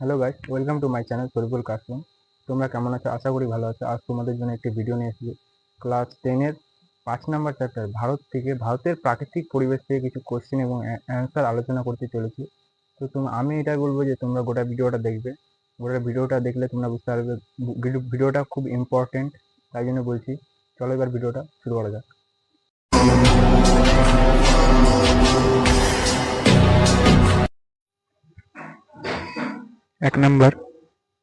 Hello guys welcome to my channel Sariful classroom তোমরা কেমন আছো? আশা করি ভালো আছো। আজ তোমাদের জন্য একটি ভিডিও নিয়ে এসেছি। ক্লাস টেনের পাঁচ নাম্বার চ্যাপ্টার ভারত থেকে, ভারতের প্রাকৃতিক পরিবেশ থেকে কিছু কোশ্চেন এবং অ্যান্সার আলোচনা করতে চলেছি। তো তুমি আমি এটাই বলব যে তোমরা গোটা ভিডিওটা দেখবে। গোটা ভিডিওটা দেখলে তোমরা বুঝতে পারবে ভিডিওটা খুব ইম্পর্টেন্ট তাই জন্য বলছি, চলো এবার ভিডিওটা শুরু করা যাক। এক নম্বর,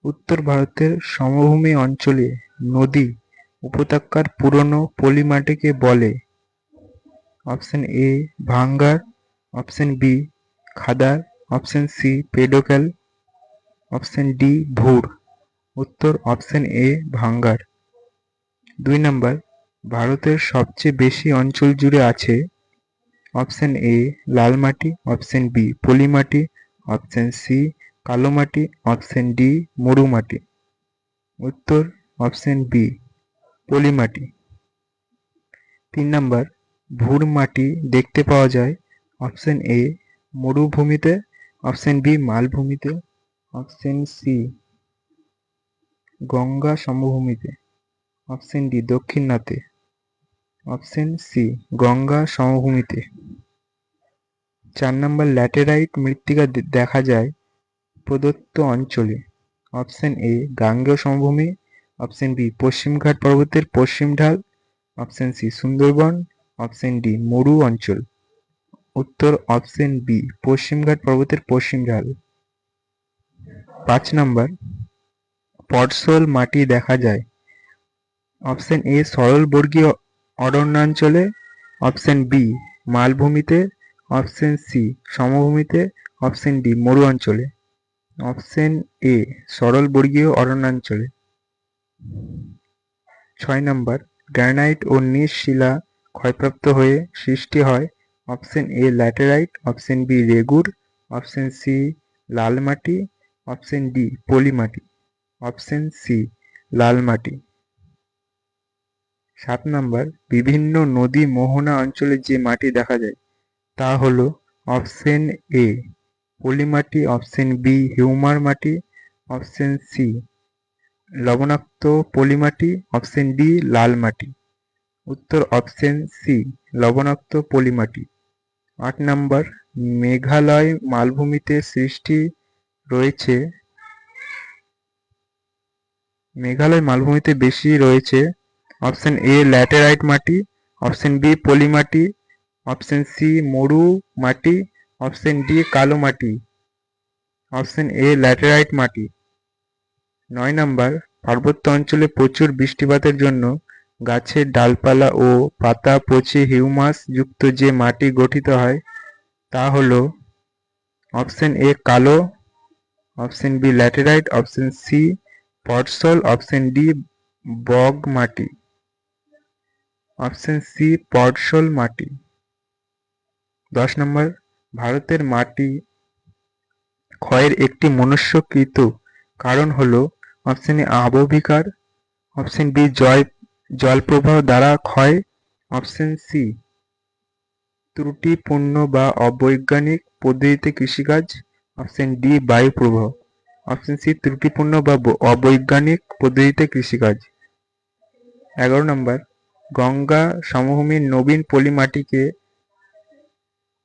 উত্তর ভারতের সমভূমি অঞ্চলে নদী উপত্যকার পুরনো পলিমাটিকে বলে। Option A, bhangar. Option B, khadar. Option C, pedocal. Option D, bhur. উত্তর অপশন এ, ভাঙ্গার। দুই নম্বর, ভারতের সবচেয়ে বেশি অঞ্চল জুড়ে আছে অপশন এ লাল মাটি অপশন বি, পলিমাটি। অপশন সি কালো মাটি অপশন ডি মরু মাটি। উত্তর অপশন বি পলিমাটি তিন নাম্বার, ভুর মাটি দেখতে পাওয়া যায়। অপশন এ মরুভূমিতে অপশন বি মালভূমিতে অপশন সি গঙ্গা সমভূমিতে। অপশন ডি দক্ষিণাতে অপশন সি গঙ্গা সমভূমিতে। চার নম্বর, ল্যাটেরাইট মৃত্তিকা দেখা যায়। প্রদত্ত অঞ্চলে অপশন এ গাঙ্গেয় সমভূমি, অপশন বি পশ্চিমঘাট পর্বতের পশ্চিম ঢাল, option C Sundarban, option D মরু অঞ্চল। উত্তর অপশন বি পশ্চিমঘাট পর্বতের পশ্চিম ঢাল। পাঁচ নম্বর, পটসল মাটি দেখা যায়। অপশন এ সরল বর্গীয় অরণ্যাঞ্চলে। অপশন বি মালভূমিতে। অপশন সি সমভূমিতে। অপশন ডি মরু অঞ্চলে। অপশন এ সরল বর্গীয় অরণ্যাঞ্চলে। ছয় নম্বর, গ্রানাইট ও নিজ শিলা ক্ষয়প্রাপ্ত হয়ে সৃষ্টি হয়। Option A, laterite. Option B, regur. Option C, লাল মাটি। অপশন ডি, পলি মাটি। অপশন সি, লাল মাটি। সাত নম্বর, বিভিন্ন নদী মোহনা অঞ্চলে যে মাটি দেখা যায়, তা হলো অপশন এ পলি মাটি অপশন বি, হিউমার মাটি, অপশন সি, লবণাক্ত পলি মাটি অপশন ডি, লাল মাটি। উত্তর অপশন সি, লবণাক্ত পলি মাটি আট নম্বর, মেঘালয় মালভূমিতে সৃষ্টি রয়েছে, মেঘালয় মালভূমিতে বেশি রয়েছে, অপশন এ, ল্যাটেরাইট মাটি, অপশন বি পলি মাটি অপশন সি, মরু মাটি অপশন ডি কালো মাটি। অপশন এ ল্যাটেরাইট মাটি। নয় নাম্বার পার্বত্য অঞ্চলে প্রচুর বৃষ্টিপাতের জন্য গাছের ডালপালা ও পাতা পচে হিউমাস যুক্ত যে মাটি গঠিত হয়, তা হল অপশন এ কালো option B laterite option C podsol option D bog মাটি। অপশন সি পটসল মাটি। দশ নম্বর ভারতের মাটি ক্ষয়ের একটি মনুষ্যকৃত কারণ হল অপশন এ আবহবিকার অপশন বি জয়, জলপ্রবাহ দ্বারা ক্ষয় অপশন সি ত্রুটিপূর্ণ বা অবৈজ্ঞানিক পদ্ধতিতে কৃষিকাজ অপশন ডি বায়ু প্রবাহ অপশন সি ত্রুটিপূর্ণ বা, অবৈজ্ঞানিক পদ্ধতিতে কৃষিকাজ। এগারো নম্বর, গঙ্গা সমভূমির নবীন পলিমাটিকে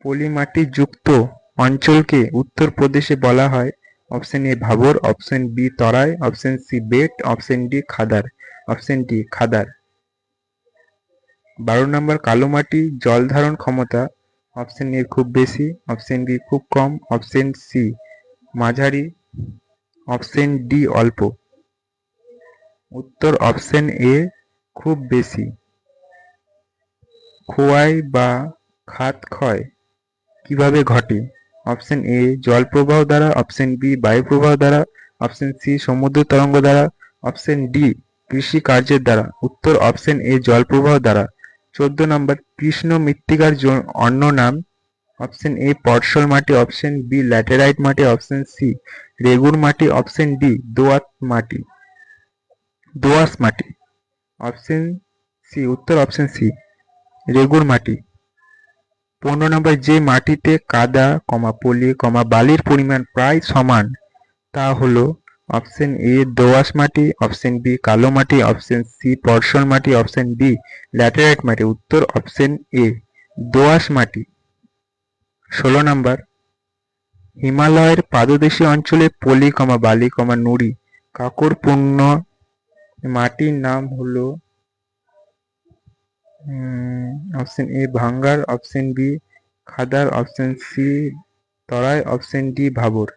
পলিমাটি যুক্ত অঞ্চলকে উত্তরপ্রদেশে বলা হয়। Option A bhabar option B Terai, option C bet, option D khadar, option D khadar. বারো নম্বর, কালো মাটি, জল ধারণ ক্ষমতা, অপশন এ খুব বেশি, অপশন বি খুব কম, অপশন সি মাঝারি, অপশন ডি অল্প। উত্তর অপশন এ খুব বেশি। খোয়াই বা খাত ক্ষয় কীভাবে ঘটে? অপশন এ জল প্রবাহ দ্বারা। অপশন বি বায়ু প্রবাহ দ্বারা। অপশন সি সমুদ্র তরঙ্গ দ্বারা। অপশন ডি কৃষি কার্যের দ্বারা। উত্তর অপশন এ জল প্রবাহ দ্বারা। চোদ্দ নম্বর, কৃষ্ণ মৃত্তিকার অন্য নাম। অপশন এ পটসল মাটি। অপশন বি ল্যাটেরাইট মাটি। অপশন সি রেগুর মাটি। অপশন ডি দোআঁশ মাটি। দোআঁশ মাটি। অপশন সি উত্তর অপশন সি রেগুর মাটি। পনেরো নম্বর, যে মাটিতে কাদা, কমা পলি, কমা বালির পরিমাণ প্রায় সমান, তা হলো অপশন এ দোআঁশ মাটি অপশন বি কালো মাটি অপশন সি পর্ষণ মাটি অপশন বি ল্যাটেরাইট মাটি। উত্তর অপশন এ দোআঁশ মাটি। ষোলো নম্বর, হিমালয়ের পাদদেশী অঞ্চলে পলি, কমা বালি, কমা নুড়ি, কাকরপূর্ণ মাটির নাম হলো option A bhangar option B khadar option C Terai option D bhabar.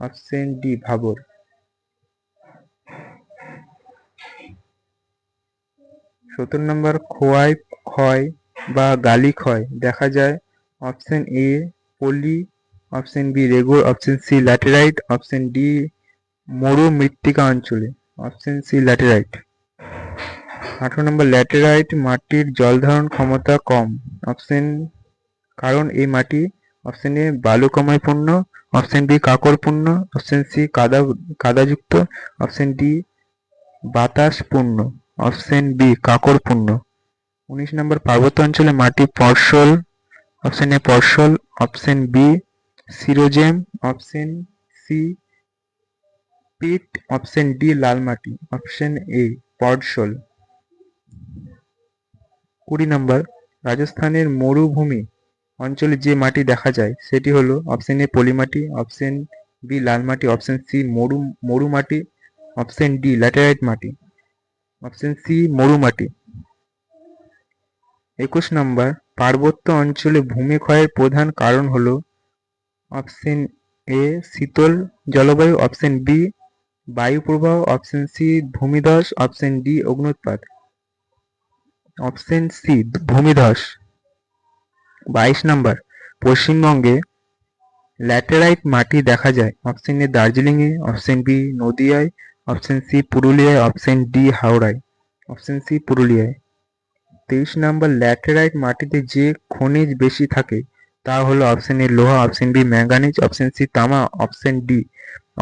Option D bhabar. সত্তর নম্বর খোয়াই, ক্ষয় বা গালি ক্ষয়। দেখা যায় option A poly option B regur option C laterite option D মরু মৃত্তিকা অঞ্চলে। Option C laterite. আঠারো নম্বর ল্যাটেরাইট মাটির জলধারণ ক্ষমতা কম। অপশন কারণ এই মাটি অপশন এ বালুকময় পূর্ণ অপশন বি কাকরপূর্ণ অপশন সি কাদা, কাদাযুক্ত অপশন ডি বাতাসপূর্ণ অপশন বি কাকরপূর্ণ উনিশ নম্বর, পার্বত্য অঞ্চলে মাটি podsol option A podsol option B sierozem option C peat option D লাল মাটি অপশন এ পর্ষল কুড়ি নম্বর, রাজস্থানের মরুভূমি অঞ্চলে যে মাটি দেখা যায়, সেটি হলো অপশন এ পলি মাটি অপশন বি লাল মাটি অপশন সি মরু মরু মাটি অপশন ডি ল্যাটেরাইট মাটি অপশন সি মরু মাটি। একুশ নম্বর, পার্বত্য অঞ্চলে ভূমিক্ষয়ের প্রধান কারণ হলো অপশন এ শীতল জলবায়ু অপশন বি বায়ু প্রবাহ অপশন সি ভূমিধস অপশন ডি অগ্নুৎপাত অপশন সি, ভূমিধস। বাইশ নম্বর, পশ্চিমবঙ্গে ল্যাটেরাইট মাটি দেখা যায়। অপশন এ দার্জিলিংয়ে অপশন বি, নদিয়ায়, অপশন সি, পুরুলিয়ায়, অপশন ডি, হাওড়ায়। অপশন সি, পুরুলিয়ায়। তেইশ নম্বর, ল্যাটেরাইট মাটিতে যে খনিজ বেশি থাকে, তা হলো অপশন এ, লোহা, option B manganese option C, তামা, অপশন ডি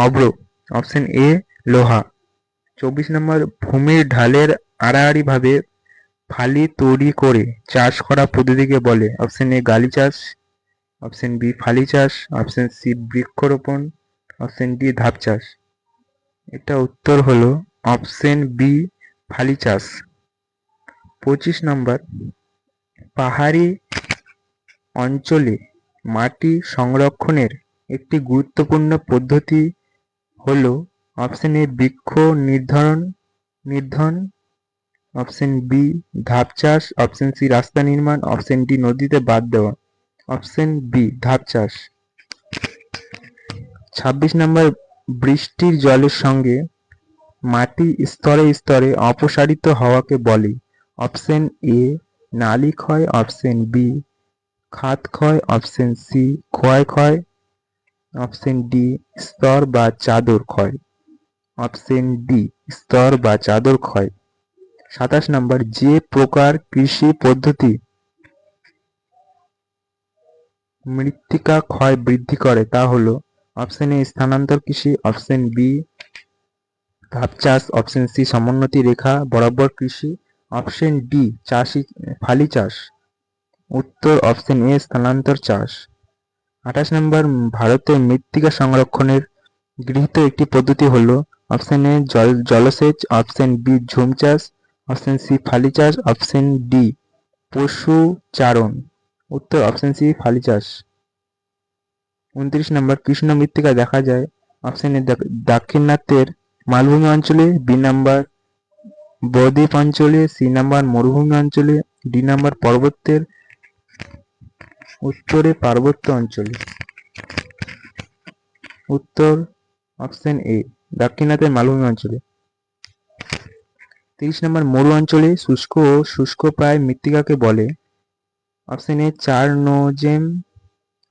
অব্র অপশন এ, লোহা। চব্বিশ নম্বর, ভূমির ঢালের আড়াআড়ি ভাবে ফালি তৈরি করে চাষ করা পদ্ধতিকে বলে। অপশন এ গালি চাষ। অপশন বি ফালি চাষ। অপশন সি বৃক্ষরোপণ। অপশন ডি ধাপ চাষ। এটা উত্তর হলো অপশন বি ফালি চাষ। পঁচিশ নম্বর, পাহাড়ি অঞ্চলে মাটি সংরক্ষণের একটি গুরুত্বপূর্ণ পদ্ধতি হলো অপশন এ বৃক্ষ নির্ধারণ, নির্ধন। অপশন বি ধাপ চাষ অপশন সি রাস্তা নির্মাণ। অপশন ডি নদীতে বাদ দেওয়া। অপশন বি ধাপ চাষ ছাব্বিশ নম্বর, বৃষ্টির জলের সঙ্গে মাটি স্তরে স্তরে অপসারিত হওয়াকে বলে। অপশন এ নালি ক্ষয় অপশন বি খাত ক্ষয় অপশন সি ক্ষয় ক্ষয় অপশন ডি স্তর বা চাদর ক্ষয় অপশন ডি স্তর বা চাদর ক্ষয় সাতাশ নম্বর, যে প্রকার কৃষি পদ্ধতি মৃত্তিকা ক্ষয় বৃদ্ধি করে তা হলো অপশন এ স্থানান্তর কৃষি অপশন বি ধাপ চাষ অপশন সি সমোন্নতি রেখা, বরাবর কৃষি অপশন ডি চাষি, ফালি চাষ। উত্তর অপশন এ স্থানান্তর চাষ। আঠাশ নম্বর, ভারতের মৃত্তিকা সংরক্ষণের গৃহীত একটি পদ্ধতি হলো অপশন এ জল, জলসেচ অপশন বি ঝুম চাষ অপশন সি ফালি চাষ অপশন ডি পশু চারণ উত্তর অপশন সি ফালি চাষ উনত্রিশ নম্বর, কৃষ্ণ মৃত্তিকা দেখা যায়। অপশন এ দাক্ষিণাত্যের মালভূমি অঞ্চলে বি নাম্বার, বদ্বীপ অঞ্চলে সি নাম্বার, মরুভূমি অঞ্চলে ডি নাম্বার, পর্বতের উত্তরে পার্বত্য অঞ্চলে। উত্তর অপশন এ দাক্ষিণাত্যের মালভূমি অঞ্চলে। তিরিশ নম্বর মরু অঞ্চলে শুষ্ক ও শুষ্ক প্রায় মৃত্তিকাকে বলে। Option A chernozem.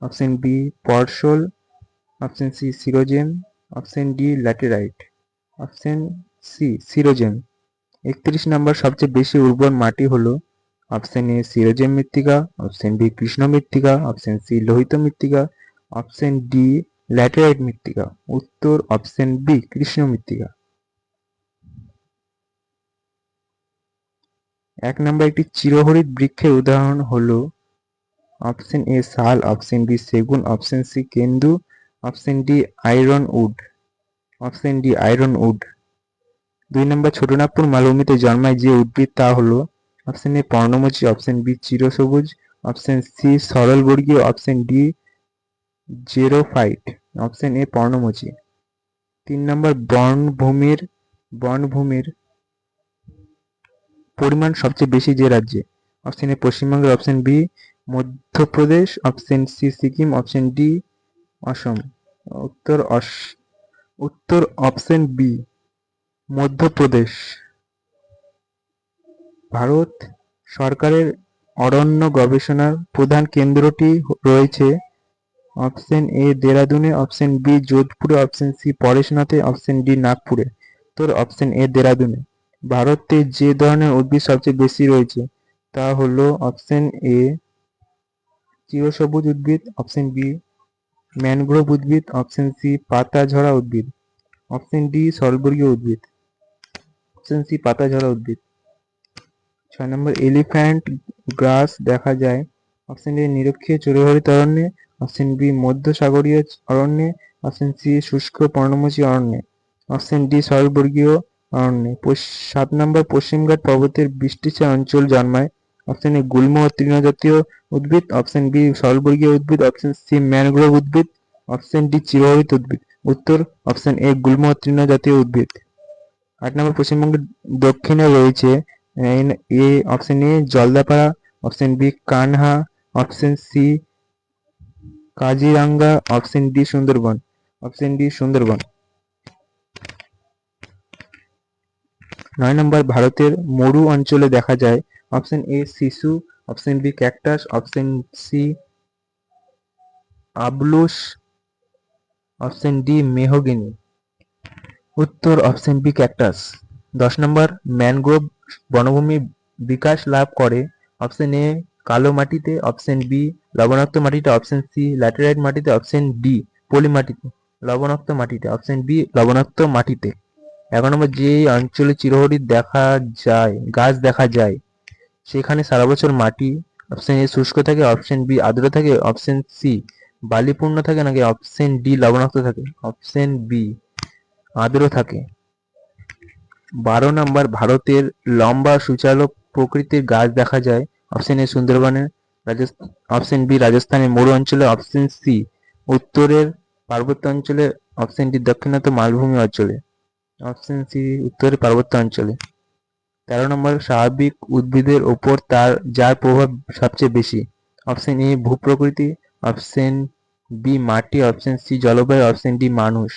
Option B podzol option C sierozem. Option D laterite. Option C sierozem. একত্রিশ নম্বর সবচেয়ে বেশি উর্বর মাটি হলো অপশন এ সিরোজেম মৃত্তিকা। অপশন বি কৃষ্ণ মৃত্তিকা। অপশন সি লোহিত মৃত্তিকা। অপশন ডি ল্যাটেরাইট মৃত্তিকা। উত্তর অপশন বি কৃষ্ণ মৃত্তিকা। এক নম্বর একটি চিরহরিৎ বৃক্ষের উদাহরণ হলো অপশন এ শাল, অপশন বি সেগুন, অপশন সি কেন্দু, option D iron wood, option D iron wood. দুই নম্বর, ছোটনাগপুর মালভূমিতে জন্মায় যে উদ্ভিদ তা হলো অপশন এ পর্ণমোচী, অপশন বি চিরসবুজ, option C সরলবর্গীয়, option D xerophyte, option A পর্ণমোচী। তিন নম্বর, বনভূমির বনভূমির পরিমাণ সবচেয়ে বেশি যে রাজ্যে? অপশন এ পশ্চিমবঙ্গের option B Madhya Pradesh option C Sikkim option D Assam. উত্তর অস, উত্তর অপশন বি মধ্যপ্রদেশ। ভারত সরকারের অরণ্য গবেষণার প্রধান কেন্দ্রটি রয়েছে অপশন এ দেরাদুনে অপশন বি যোধপুরে অপশন সি পরেশনাথে অপশন ডি নাগপুরে। তোর অপশন এ দেরাদুনে। ভারতে যে ধরনের উদ্ভিদ সবচেয়ে বেশি রয়েছে, তা হলো অপশন এ চিরসবুজ উদ্ভিদ, অপশন বি ম্যানগ্রোভ উদ্ভিদ, অপশন সি পাতা ঝরা উদ্ভিদ, অপশন ডি সলবর্গীয় উদ্ভিদ, অপশন সি পাতা ঝরা উদ্ভিদ। ছয় নম্বর, এলিফ্যান্ট গ্রাস দেখা যায়, অপশন এ নিরক্ষীয় চড়ুইভাড়িত অরণ্যে অপশন বি মধ্য সাগরীয় অরণ্যে, অপশন সি শুষ্ক পর্ণমোচী অরণ্যে, অপশন ডি সরলবর্গীয় অরণ্যে সাত নম্বর পশ্চিমঘাট পর্বতের বৃষ্টিচার অঞ্চল জন্মায়। অপশন এ গুল্ম ও তৃণজাতীয় উদ্ভিদ। অপশন বি সরলবর্গীয় উদ্ভিদ। অপশন সি ম্যানগ্রোভ উদ্ভিদ। অপশন ডি চিরহরিত উদ্ভিদ। উত্তর অপশন এ গুল্ম ও তৃণজাতীয় উদ্ভিদ। আট নম্বর পশ্চিমবঙ্গের দক্ষিণে রয়েছে এ option A Jaldapara. Option B Kanha. Option C Kaziranga. Option D Sundarban. Option D Sundarban. নয় নম্বর ভারতের মরু অঞ্চলে দেখা যায় অপশন এ শিশু, option B cactus, option C আবলুস option D mahogany. উত্তর অপশন বি ক্যাকটাস। দশ নম্বর ম্যানগ্রোভ বনভূমি বিকাশ লাভ করে অপশন এ কালো মাটিতে, অপশন বি লবণাক্ত মাটিতে, অপশন সি ল্যাটেরাইট মাটিতে, অপশন ডি পলি মাটিতে, লবণাক্ত মাটিতে, অপশন বি লবণাক্ত মাটিতে। এগারো নম্বর যে অঞ্চলে চিরহরিৎ দেখা যায়, গাছ দেখা যায়, সেখানে সারা বছর মাটি অপশন এ শুষ্ক থাকে অপশন বি আর্দ্র থাকে অপশন সি বালিপূর্ণ থাকে নাকি অপশন ডি লবণাক্ত থাকে? অপশন বি আর্দ্র থাকে। বারো নম্বর, ভারতের লম্বা সুচালো প্রকৃতির গাছ দেখা যায় অপশন এ সুন্দরবনে অপশন বি রাজস্থানের মরু অঞ্চলে অপশন সি উত্তরের পার্বত্য অঞ্চলে অপশন ডি দক্ষিণাত্য মালভূমি অঞ্চলে। অপশন সি উত্তরের পার্বত্য অঞ্চলে। তেরো নম্বর স্বাভাবিক উদ্ভিদের ওপর তার, যার প্রভাব সবচেয়ে বেশি। অপশন এ, ভূপ্রকৃতি। অপশন বি, মাটি। অপশন সি, জলবায়ু। অপশন ডি, মানুষ।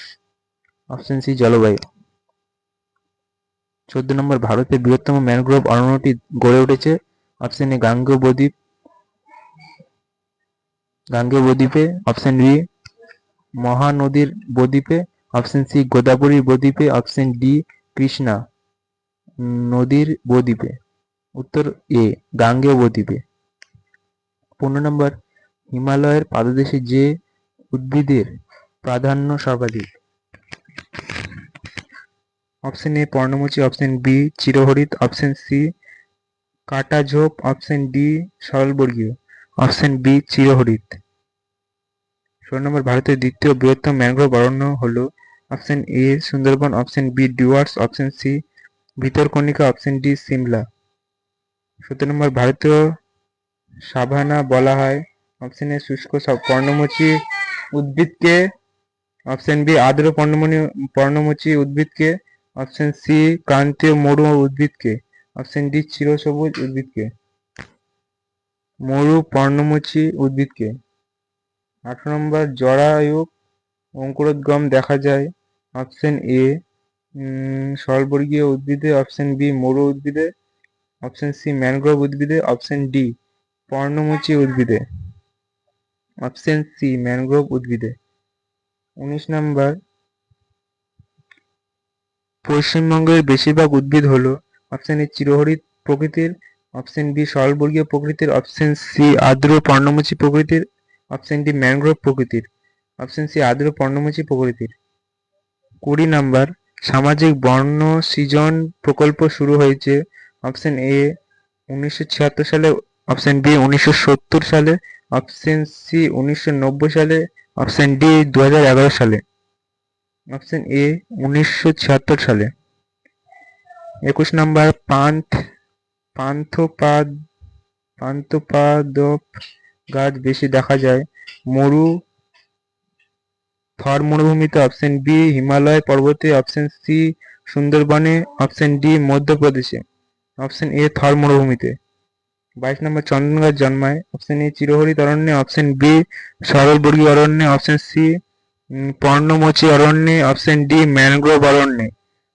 অপশন সি, জলবায়ু। চোদ্দ নম্বর ভারতের বৃহত্তম ম্যানগ্রোভ অরণ্যটি গড়ে উঠেছে। অপশন এ, গাঙ্গেয় বদ্বীপ। গাঙ্গেয় বদ্বীপে। অপশন বি মহানদীর বদ্বীপে। অপশন সি, গোদাবরী বদ্বীপে, অপশন ডি, কৃষ্ণা নদীর বদ্বীপে। উত্তর এ, গাঙ্গেয় বদ্বীপে। পনেরো নম্বর, হিমালয়ের পাদদেশে যে উদ্ভিদের প্রাধান্য সর্বাধিক? অপশন এ, পর্ণমোচী, অপশন বি চিরহরিৎ অপশন সি, কাটাঝোপ, অপশন ডি, সরলবর্গীয়, অপশন বি চিরহরিৎ ষোলো নম্বর, ভারতের দ্বিতীয় বৃহত্তম ম্যানগ্রোভ অরণ্য হলো option A Sundarban, option B Dooars, option C Bhitarkanika, option D Shimla. সতেরো নম্বর, ভারতীয় সাভানা বলা হয়। অপশন এ শুষ্ক পর্ণমোচী উদ্ভিদকে। অপশন বি আর্দ্র পর্ণমণি পর্ণমোচী উদ্ভিদকে। অপশন সি ক্রান্তীয় মরু উদ্ভিদকে। অপশন ডি চিরসবুজ উদ্ভিদকে। মরু পর্ণমোচী উদ্ভিদকে। আঠারো নম্বর, জরায়ু অঙ্কুরোদ্গম দেখা যায়। অপশন এ সরলবর্গীয় উদ্ভিদে। অপশন বি মরু উদ্ভিদে। অপশন সি ম্যানগ্রোভ উদ্ভিদে। অপশন ডি পর্ণমোচী উদ্ভিদে। অপশন সি ম্যানগ্রোভ উদ্ভিদে। উনিশ নম্বর। পশ্চিমবঙ্গের বেশিরভাগ উদ্ভিদ হলো অপশন এ চিরহরিৎ প্রকৃতির, অপশন বি সরলবর্গীয় প্রকৃতির, অপশন সি আর্দ্র পর্ণমোচী প্রকৃতির, অপশন ডি ম্যানগ্রোভ প্রকৃতির। অপশন সি আদ্র পর্ণমোচী প্রকৃতির। কুড়ি নাম্বার সামাজিক বর্ণ সৃজন প্রকল্প শুরু হয়েছে অপশন এ উনিশশো ছিয়াত্তর সালে অপশন বি উনিশশো সত্তর সালে অপশন সি উনিশশো নব্বই সালে অপশন ডি দু হাজার এগারো সালে। অপশন এ উনিশশো ছিয়াত্তর সালে। একুশ নাম্বার পান্থ, পান্থপাদ পান্থপাদপ গাছ বেশি দেখা যায়। মরু থর মরুভূমিতে অপশন বি হিমালয় পর্বতে অপশন সি সুন্দরবনে অপশন ডি মধ্যপ্রদেশে। অপশন এ থর মরুভূমিতে। বাইশ নম্বর চন্দন গাছ জন্মায়। অপশন এ চিরহরিত অরণ্যে। অপশন বি সরলবর্গী অরণ্যে। অপশন সি পর্ণমোচী অরণ্যে। অপশন ডি ম্যানগ্রোভ অরণ্যে।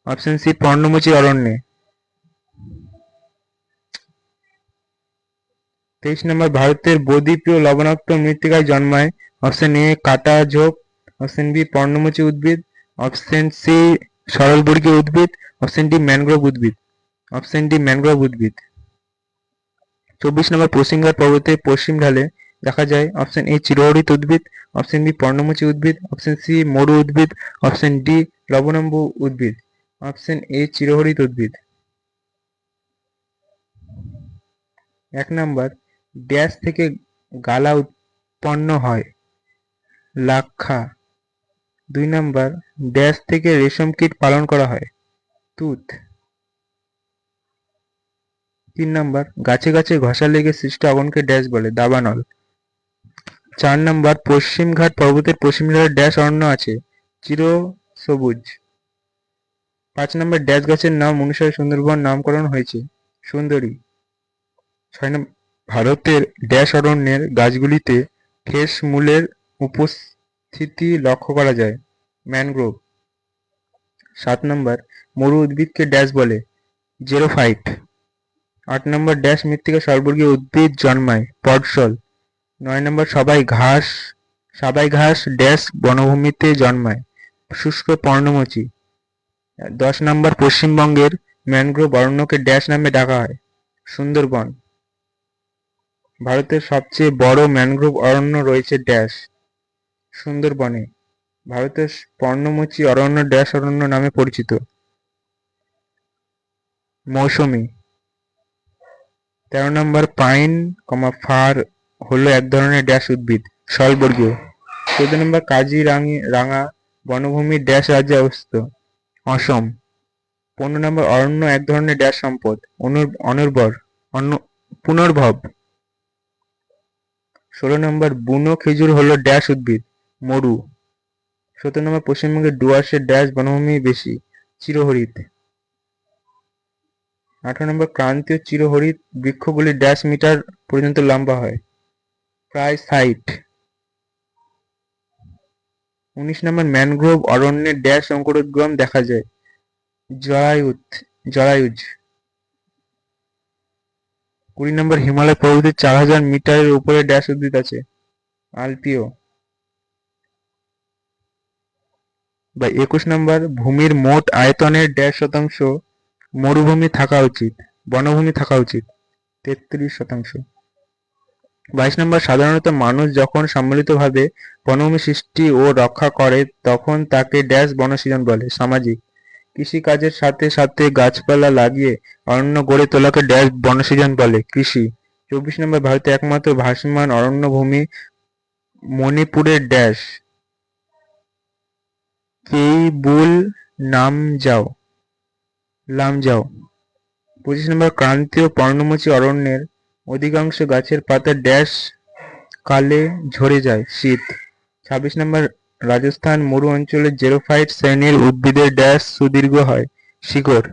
অপশন সি পর্ণমোচী অরণ্যে। তেইশ নম্বর ভারতের বদ্বীপীয় লবণাক্ত মৃত্তিকায় জন্মায়। অপশন এ কাটা ঝোপ। অপশন বি পর্ণমোচী উদ্ভিদ অপশন সি সরলবর্গীয় উদ্ভিদ অপশন ডি ম্যানগ্রোভ উদ্ভিদ অপশন ডি ম্যানগ্রোভ উদ্ভিদ চব্বিশ নম্বর পশ্চিমঘাট পর্বতের পশ্চিম ঢালে দেখা যায় অপশন এ চিরহরিত উদ্ভিদ অপশন বি পর্ণমোচী উদ্ভিদ অপশন সি মরু উদ্ভিদ অপশন ডি লবণাম্ব উদ্ভিদ অপশন এ চিরহরিত উদ্ভিদ এক নাম্বার ড্যাশ থেকে গালা উৎপন্ন হয়, লাক্ষা। দুই নাম্বার ড্যাশ থেকে রেশম কীট পালন করা হয়। তুত। তিন নাম্বার, গাছে গাছে ঘষা লেগে সৃষ্ট আগুনকে ড্যাশ বলে, দাবানল। চার নাম্বার পশ্চিমঘাট পর্বতের পশ্চিম ঢালে ড্যাশ অরণ্য আছে চির সবুজ পাঁচ নম্বর, ড্যাশ গাছের নাম অনুসারে সুন্দরবন নামকরণ হয়েছে, সুন্দরী। ছয় নম্বর ভারতের ড্যাশ অরণ্যের গাছগুলিতে ঠেস মূলের উপস্থিতি লক্ষ্য করা যায়। ম্যানগ্রোভ সাত নম্বর মরু উদ্ভিদকে ড্যাশ বলে জেরো জেরোফাইট আট নম্বর ড্যাশ মৃত্তিকা সর্বর্গীয় উদ্ভিদ জন্মায় পটসল নয় নম্বর সবাই ঘাস সবাই ঘাস ড্যাশ বনভূমিতে জন্মায়, শুষ্ক পর্ণমোচী। দশ নম্বর পশ্চিমবঙ্গের ম্যানগ্রোভ অরণ্যকে ড্যাশ নামে ডাকা হয়, সুন্দরবন। ভারতের সবচেয়ে বড় ম্যানগ্রোভ অরণ্য রয়েছে ড্যাশ সুন্দরবনে। ভারতের পর্ণমোচী অরণ্য ড্যাশ অরণ্য নামে পরিচিত। মৌসুমী। তেরো নম্বর পাইন কমা ফার হলো এক ধরনের ড্যাশ উদ্ভিদ স্বল্পবর্গীয় চোদ্দ নম্বর কাজি রাঙি রাঙা বনভূমি ড্যাশ রাজ্যে অবস্থিত, অসম। পনেরো নম্বর অরণ্য এক ধরনের ড্যাশ সম্পদ, অনুর- অনুর্বর, অন্য, পুনর্ভব। ষোলো নম্বর বুনো খেজুর হলো ড্যাশ উদ্ভিদ মরু। সতেরো নম্বর পশ্চিমবঙ্গের ডুয়ার্সের ড্যাশ বনভূমি বেশি, চিরহরিত। আঠারো নম্বর, ক্রান্তীয় চিরহরিত বৃক্ষগুলি ড্যাশ মিটার পর্যন্ত লম্বা হয়, প্রায় সাইট উনিশ নম্বর, ম্যানগ্রোভ অরণ্যের ড্যাশ অঙ্কুরোদ্গম দেখা যায়, জরায়ুত, জরায়ুজ। কুড়ি নম্বর, হিমালয় পর্বতের চার হাজার মিটারের উপরে ড্যাশ উদ্ভিদ আছে, আলপিও। বা একুশ নম্বর, ভূমির মোট আয়তনের ড্যাশ শতাংশ মরুভূমি থাকা উচিত, বনভূমি থাকা উচিত, তেত্রিশ শতাংশ। বাইশ নম্বর, সাধারণত মানুষ যখন সম্মিলিতভাবে বনভূমি সৃষ্টি ও রক্ষা করে, তখন তাকে ড্যাশ বনসৃজন বলে, সামাজিক। কৃষিকাজের সাথে সাথে গাছপালা লাগিয়ে অরণ্য গড়ে তোলাকে ড্যাশ বনসৃজন বলে, কৃষি। চব্বিশ নম্বর ভারতে একমাত্র ভাসমান অরণ্য ভূমি মণিপুরের ড্যাশ। কেইবুল নামজাও লামজাও পঁচিশ নম্বর ক্রান্তীয় পর্ণমোচী অরণ্যের অধিকাংশ গাছের পাতা ড্যাশ কালে ঝরে যায়, শীত। ছাব্বিশ নম্বর রাজস্থান মরু অঞ্চলে জেরোফাইট শ্রেণির উদ্ভিদের ড্যাশ সুদীর্ঘ হয়, শিকড়।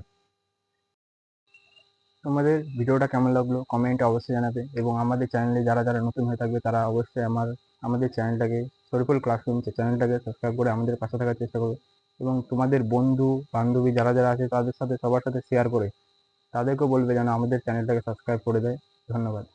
তোমাদের ভিডিওটা কেমন লাগল কমেন্টে অবশ্যই জানাবে এবং আমাদের চ্যানেলে যারা যারা নতুন হয়ে থাকবে তারা অবশ্যই আমার, আমাদের চ্যানেলটাকে সরিফুল ক্লাসরুম চ্যানেলটাকে সাবস্ক্রাইব করে আমাদের পাশে থাকার চেষ্টা করবে। এবং তোমাদের বন্ধু, বান্ধবী যারা যারা আছে, তাদের সাথে, সবার সাথে শেয়ার করে তাদেরকেও বলবে যেন আমাদের চ্যানেলটাকে সাবস্ক্রাইব করে দেয়। ধন্যবাদ।